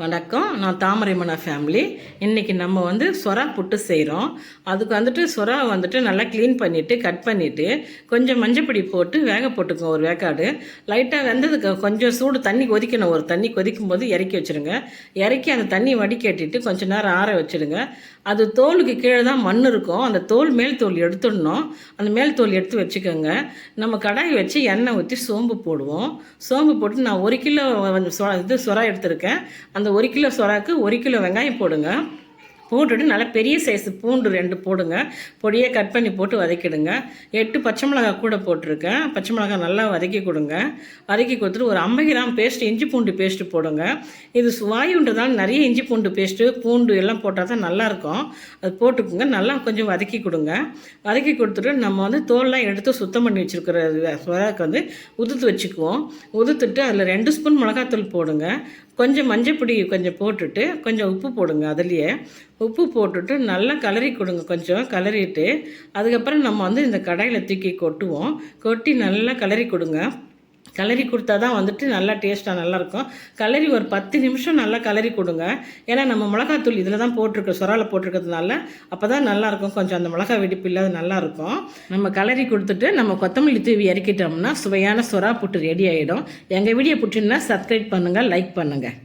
வணக்கம். நான் தாமரைமனா ஃபேமிலி இன்றைக்கி நம்ம வந்து சொரா புட்டு செய்கிறோம் அதுக்கு வந்துட்டு சொரா வந்துட்டு நல்லா க்ளீன் பண்ணிவிட்டு கட் பண்ணிவிட்டு கொஞ்சம் மஞ்சப்பொடி போட்டு வேக போட்டுக்கோங்க ஒரு வேக்காடு. லைட்டாக வெந்ததுக்கு கொஞ்சம் சூடு தண்ணி கொதிக்கணும். ஒரு தண்ணி கொதிக்கும் போது இறக்கி வச்சுருங்க. இறக்கி அந்த தண்ணி வடிகட்டிட்டு கொஞ்சம் நேரம் ஆற வச்சுடுங்க அது தோலுக்கு கீழே தான் மண் இருக்கும். அந்த தோல் மேல் தோல் எடுத்துடணும். அந்த மேல் தோல் எடுத்து வச்சுக்கோங்க. நம்ம கடாய் வச்சு எண்ணெய் ஊற்றி சோம்பு போடுவோம். சோம்பு போட்டு நான் ஒரு கிலோ வந்து சொ இது சொரா எடுத்திருக்கேன். அந்த ஒரு கிலோ சொராக்கு ஒரு கிலோ வெங்காயம் போடுங்க. போட்டுட்டு நல்லா பெரிய சைஸ் பூண்டு ரெண்டு போடுங்க. பொடியை கட் பண்ணி போட்டு வதக்கிடுங்க. எட்டு பச்சை மிளகாய் கூட போட்டிருக்கேன். பச்சை மிளகாய் நல்லா வதக்கி கொடுங்க. வதக்கி கொடுத்துட்டு ஒரு ஐம்பது கிராம் பேஸ்ட் இஞ்சி பூண்டு பேஸ்ட்டு போடுங்க. இது வாயுன்றதால நிறைய இஞ்சி பூண்டு பேஸ்ட்டு பூண்டு எல்லாம் போட்டால் தான் நல்லாயிருக்கும். அது போட்டுக்குங்க. நல்லா கொஞ்சம் வதக்கி கொடுங்க. வதக்கி கொடுத்துட்டு நம்ம வந்து தோல்லாம் எடுத்து சுத்தம் பண்ணி வச்சுருக்கிற சுவராக்கு வந்து உதுத்து வச்சுக்குவோம். உதுத்துட்டு அதில் ரெண்டு ஸ்பூன் மிளகாத்தூள் போடுங்க. கொஞ்சம் மஞ்சப்பொடி கொஞ்சம் போட்டுட்டு கொஞ்சம் உப்பு போடுங்க அதுலேயே. உப்பு போட்டுட்டு நல்லா கலரி கொடுங்க கொஞ்சம் கலரிட்டு அதுக்கப்புறம் நம்ம வந்து இந்த கடையில் தூக்கி கொட்டுவோம். கொட்டி நல்லா கலரி கொடுங்க. கலரி கொடுத்தா தான் வந்துட்டு நல்லா டேஸ்ட்டாக நல்லாயிருக்கும். கலரி ஒரு பத்து நிமிஷம் நல்லா கலரி கொடுங்க. ஏன்னா நம்ம மிளகாத்தூள் இதில் தான் போட்டிருக்கோம் சுறாவில் போட்டிருக்கிறதுனால அப்போ தான் நல்லாயிருக்கும். கொஞ்சம் அந்த மிளகா வெடிப்பு இல்லாத நல்லாயிருக்கும். நம்ம கலரி கொடுத்துட்டு நம்ம கொத்தமல்லி தூவி இறக்கிட்டோம்னா சுவையான சுறா புட்டு ரெடி ஆகிடும் எங்கள் வீடியோ பிடிச்சிருந்தா சப்ஸ்கிரைப் பண்ணுங்கள் லைக் பண்ணுங்கள்